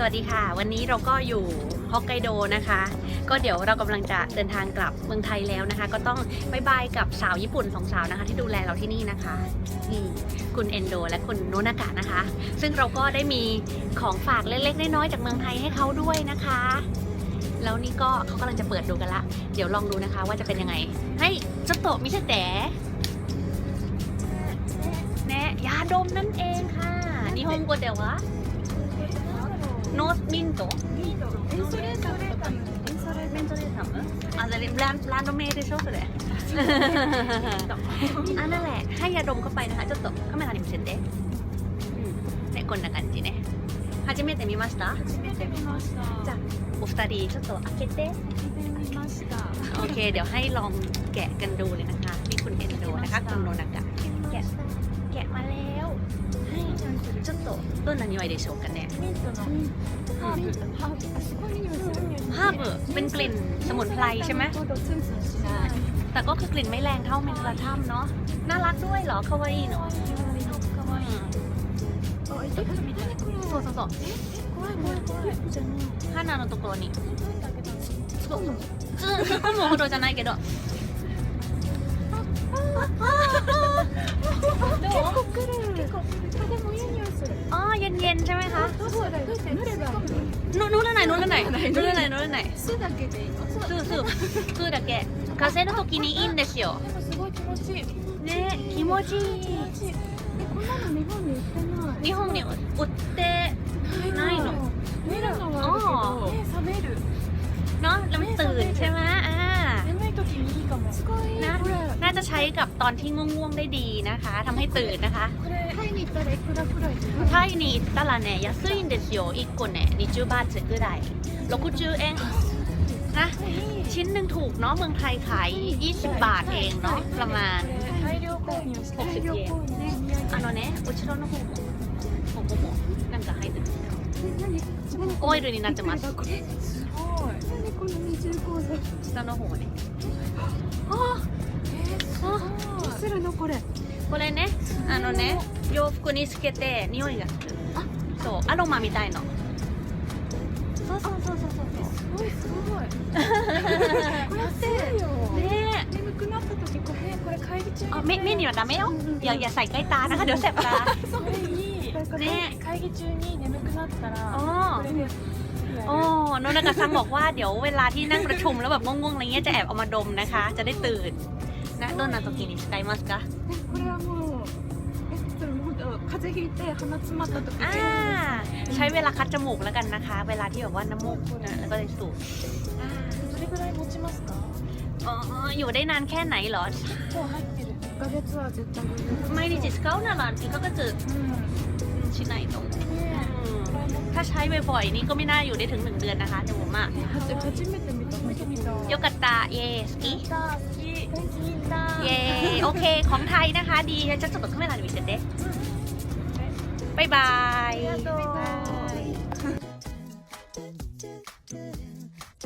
สวัสดีค่ะ วันนี้เราก็อยู่ฮอกไกโดนะคะ ก็เดี๋ยวเรากำลังจะเดินทางกลับเมืองไทยแล้วนะคะ ก็ต้องบายบายกับสาวญี่ปุ่นสองสาวนะคะ ที่ดูแลเราที่นี่นะคะนี่คุณเอนโดและคุณโนนากะนะคะ ซึ่งเราก็ได้มีของฝากเล็กๆน้อยๆจากเมืองไทยให้เขาด้วยนะคะ แล้วนี่ก็เขากำลังจะเปิดดูกันละ เดี๋ยวลองดูนะคะว่าจะเป็นยังไง ให้จโตะมิชแต่แนะยาดมนั่นเองค่ะนิฮงโกเดวะ Minto? Minto. Mentoresamu? อะไรร้านร้านโนเมะでเょそれあนั่นแหละให้ยาดมเข้าไปนะคะちょっとカメラに見せてねこんな感じね初めて見ました初めて見ましたじゃあお二人ちょっと開けて開けてみましたโอเคเดี๋ยวให้ลองแกะกันดูเลยนะคะนี่คุณเอ็นโดนะคะคุณโนนากะ ちょっとどんな匂いでしょうかねミントのハーブハーブあすごい匂いする ハーブเป็นกลิ่นสมุนไพรใช่ไหม ほどツンツンしない แต่ก็คือกลิ่นไม่แรงเท่าเมนทราทัมเนาะ น่ารักด้วยเหรอคาวาอิเนาะ かわいいあえっと見たねこれそうそうそう怖い怖い怖いじゃない花のところにだけどそううんそこもほどじゃないけど の乗らない乗らない乗らない乗らない巣だけでいいの巣巣巣巣だけ風の時にいいんですよなんかすごい気持ちいいね気持ちいいこんなの日本に売ってない日本に売ってないの見るのはあるけど目覚めるน้องแล้วมันตื่นใช่ไหมอ่า眠い時にいいかもนะน่าจะใช้กับตอนที่ง่วงๆได้ดีนะคะทำให้ตื่นนะคะこれに行ったらいくらくらいタイに行ったらね安いんですよ1個ね20バーツぐらい60円นะ ชิ้นหนึ่งถูกเนาะเมืองไทยขาย 20 บาทเองเนาะประมาณ 大量購入して大量購入ねあのね後ろの方もここもなんか入ってる何オイルになってますすごい何この二重構造下の方ねえーすごいどうするのこれこれねあのね 洋服につけて匂いがするあそうアロマみたいのそうそうそうそうそうすごいすごいこれってそうね眠くなった時これこれ会議中にあ目目にはダメよอย่าอย่าใส่ใกล้ตานะคะเดี๋ยวแสบตา それいいね会議中に眠くなったら อ๋อ これで โอ้โนนากะซังบอกว่าเดี๋ยวเวลาที่นั่งประชุมแล้วแบบง่วงๆอะไรเงี้ยจะแอบเอามาดมนะคะ จะได้ตื่นนะโดนนาโตกินิสไกมัสกะ これはもうえ でも本当風邪ひいて鼻詰まった時 อ่าใช้เวลาคัดจมูกแล้วกันนะคะ เวลาที่แบบว่าน้ำมูกนะแล้วก็เลยสูบอ่า どれぐらい持ちますか อ๋ออยู่ได้นานแค่ไหนเหรอ 結構入ってる1ヶ月は絶対余裕ไม่ดิจิสเกลน่ะหรอที่เขาก็จะ うん ชิ้นไหนตรง ね อืม ถ้าใช้บ่อยๆนี่ก็ไม่น่าอยู่ได้ถึงหนึ่งเดือนนะคะหนูอ่ะ えはじ初めて見た見てみた โยกัตตาเยสกิ 好き好きだ เย่โอเค ของไทยนะคะ ดีจะสดขึ้นเวลาหนูจะเด้บายบาย ありがとう